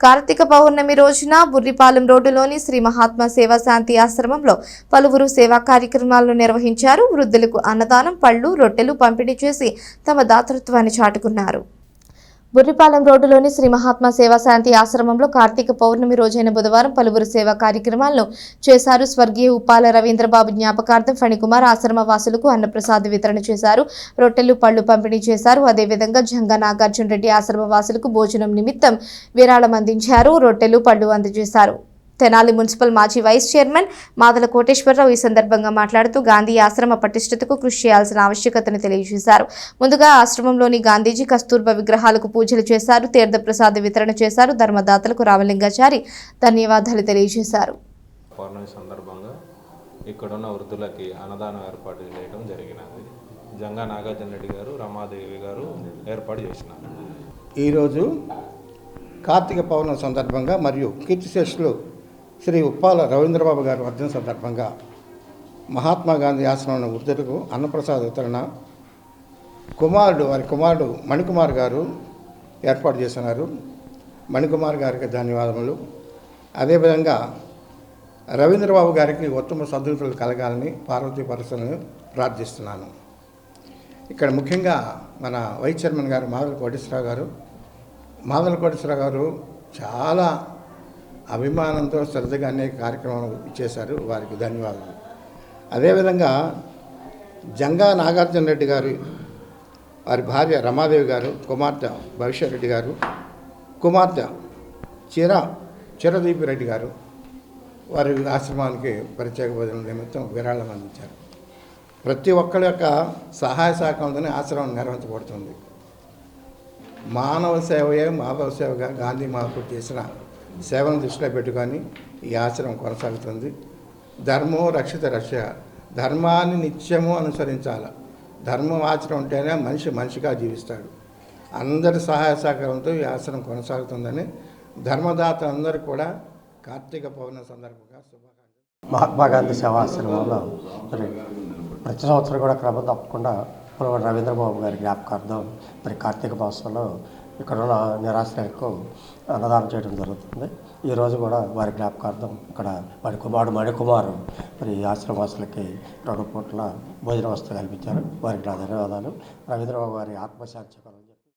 కార్తీక పౌర్ణమి రోజున బుర్రిపాలెం రోడ్డులోని శ్రీ మహాత్మా సేవా శాంతి ఆశ్రమంలో పలువురు సేవా కార్యక్రమాలను నిర్వహించారు. వృద్ధులకు అన్నదానం పళ్ళు రొట్టెలు పంపిణీ చేసి తమ దాతృత్వాన్ని చాటుకున్నారు. బుర్రిపాలెం రోడ్డులోని శ్రీ మహాత్మా సేవా శాంతి ఆశ్రమంలో కార్తీక పౌర్ణమి రోజైన బుధవారం పలువురు సేవా కార్యక్రమాలను చేశారు. స్వర్గీయ ఉప్పాల రవీంద్రబాబు జ్ఞాపకార్థం ఫణికుమార్ ఆశ్రమ వాసులకు అన్నప్రసాద్ వితరణ చేశారు. రొట్టెలు పళ్ళు పంపిణీ చేశారు. అదేవిధంగా జంగ నాగార్జున రెడ్డి ఆశ్రమ వాసులకు భోజనం నిమిత్తం విరాళం అందించారు. రొట్టెలు పళ్ళు అందజేశారు. తెనాలి మున్సిపల్ మాజీ వైస్ చైర్మన్ మాదల కోటేశ్వరరావు ఈ సందర్భంగా మాట్లాడుతూ గాంధీ ఆశ్రమ పటిష్టతకు కృషి చేయాల్సిన ఆవశ్యకతను తెలియజేశారు. ముందుగా ఆశ్రమంలోని గాంధీజీ కస్తూర్బా విగ్రహాలకు పూజలు చేశారు. తీర్థప్రసాద వితరణ చేశారు. ధర్మదాతలకు రామలింగాచారి ధన్యవాదాలు తెలియజేశారు. పౌర్ణమి సందర్భంగా ఇక్కడున్న వృద్ధులకి అన్నదానం ఏర్పాటు చేయడం జరిగినది. జంగా నాగార్జున రెడ్డి గారు రమాదేవి గారు ఏర్పాటు చేసినారు. ఈరోజు కార్తీక పౌర్ణమి సందర్భంగా మరియు కీర్తిశేషులు శ్రీ ఉప్పాల రవీంద్రబాబు గారి వర్ధన సందర్భంగా మహాత్మా గాంధీ ఆశ్రమం వృద్ధులకు అన్నప్రసాద్ వితరణ కుమారుడు వారి కుమారుడు మణికుమార్ గారు ఏర్పాటు చేస్తున్నారు. మణికుమార్ గారికి ధన్యవాదములు. అదేవిధంగా రవీంద్రబాబు గారికి ఉత్తమ సద్గతులు కలగాలని పార్వతీ పరిశ్రమను ప్రార్థిస్తున్నాను. ఇక్కడ ముఖ్యంగా మన వైస్ చైర్మన్ గారు మాదల కోటేశ్వరరావు గారు. మాదల కోటేశ్వరరావు గారు చాలా అభిమానంతో శ్రద్ధగా అనేక కార్యక్రమాలు ఇచ్చేశారు వారికి ధన్యవాదాలు. అదేవిధంగా జంగా నాగార్జున రెడ్డి గారు వారి భార్య రమాదేవి గారు కుమార్తె భవిష్యత్ రెడ్డి గారు కుమార్తె చిర చిరదీపి రెడ్డి గారు వారి ఆశ్రమానికి ప్రత్యేక భోజనం నిమిత్తం విరాళం అందించారు. ప్రతి ఒక్కరి యొక్క సహాయ సహకారంతోనే ఆశ్రమం నిర్వహించబడుతుంది. మానవ సేవయే మాధవ సేవగా గాంధీ మహాత్ముడు చేసిన సేవను దృష్టిలో పెట్టుకొని ఈ ఆశ్రమం కొనసాగుతుంది. ధర్మో రక్షిత రక్ష. ధర్మాన్ని నిత్యము అనుసరించాలి. ధర్మం ఆచరణ ఉంటేనే మనిషి మనిషిగా జీవిస్తాడు. అందరి సహాయ సహకారంతో ఈ ఆశ్రమం కొనసాగుతుందని ధర్మదాత అందరూ కూడా కార్తీక పౌర్ణమి సందర్భంగా శుభాకాంక్షలు. మహాత్మా గాంధీ సేవాశ్రమంలో మరి ప్రతి సంవత్సరం కూడా క్రమం తప్పకుండా పులవడి రవీంద్రబాబు గారి జ్ఞాపకార్థం మరి కార్తీక మాసంలో ఇక్కడ ఉన్న నిరాశ్రయకు అన్నదానం చేయడం జరుగుతుంది. ఈరోజు కూడా వారి జ్ఞాపకార్థం ఇక్కడ వారి కుమారుడు మణికుమారు మరి ఆశ్రమవాసులకి రెండు పూట్ల భోజన వస్తువు కల్పించారు. వారికి నా ధన్యవాదాలు. రవీంద్రబాబు వారి ఆత్మశాంతి